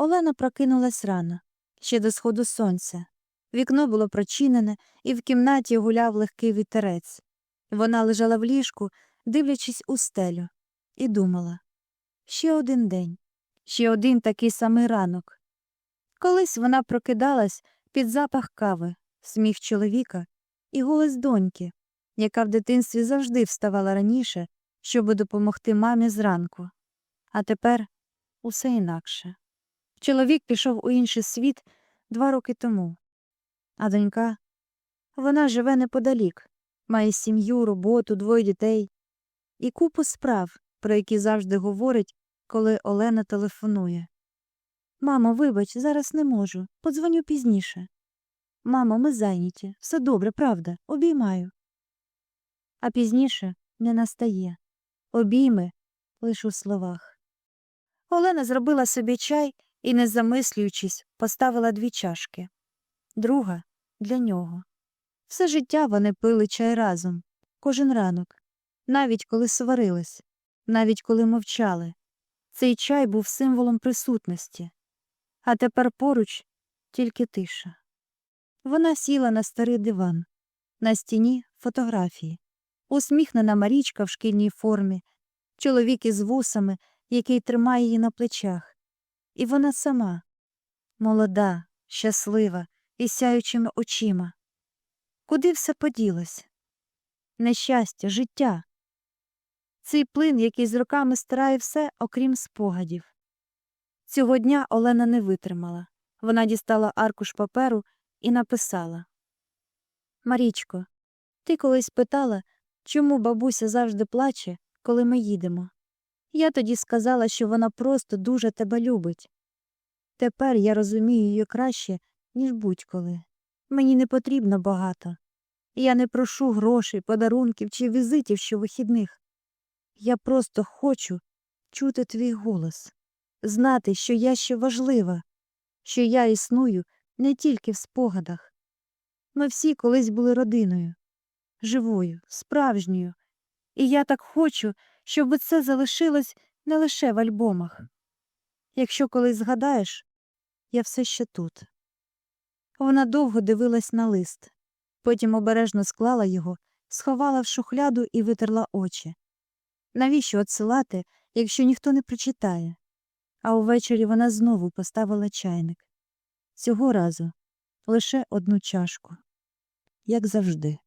Олена прокинулась рано, ще до сходу сонця. Вікно було прочинене, і в кімнаті гуляв легкий вітерець. Вона лежала в ліжку, дивлячись у стелю, і думала ще один день, ще один такий самий ранок. Колись вона прокидалась під запах кави, сміх чоловіка і голос доньки, яка в дитинстві завжди вставала раніше, щоб допомогти мамі зранку. А тепер усе інакше. Чоловік пішов у інший світ два роки тому, а донька вона живе неподалік, має сім'ю, роботу, двоє дітей і купу справ, про які завжди говорить, коли Олена телефонує. Мамо, вибач, зараз не можу. Подзвоню пізніше. Мамо, ми зайняті. Все добре, правда, обіймаю. А пізніше не настає. Обійми лиш у словах. Олена зробила собі чай і, не замислюючись, поставила дві чашки. Друга для нього. Все життя вони пили чай разом, кожен ранок, навіть коли сварились, навіть коли мовчали. Цей чай був символом присутності. А тепер поруч тільки тиша. Вона сіла на старий диван. На стіні фотографії. Усміхнена Марічка в шкільній формі, чоловік із вусами, який тримає її на плечах. І вона сама молода, щаслива і сяючими очима. Куди все поділось? Нещастя, життя. Цей плин, який з роками стирає все, окрім спогадів. Цього дня Олена не витримала. Вона дістала аркуш паперу і написала Марічко, ти колись питала, чому бабуся завжди плаче, коли ми їдемо. Я тоді сказала, що вона просто дуже тебе любить. Тепер я розумію її краще, ніж будь-коли. Мені не потрібно багато. Я не прошу грошей, подарунків чи візитів щовихідних. Я просто хочу чути твій голос, знати, що я ще важлива, що я існую не тільки в спогадах. Ми всі колись були родиною, живою, справжньою, і я так хочу, щоб це залишилось не лише в альбомах. Якщо колись згадаєш, я все ще тут. Вона довго дивилась на лист, потім обережно склала його, сховала в шухляду і витерла очі. Навіщо отсилати, якщо ніхто не прочитає? А увечері вона знову поставила чайник. Цього разу лише одну чашку, як завжди.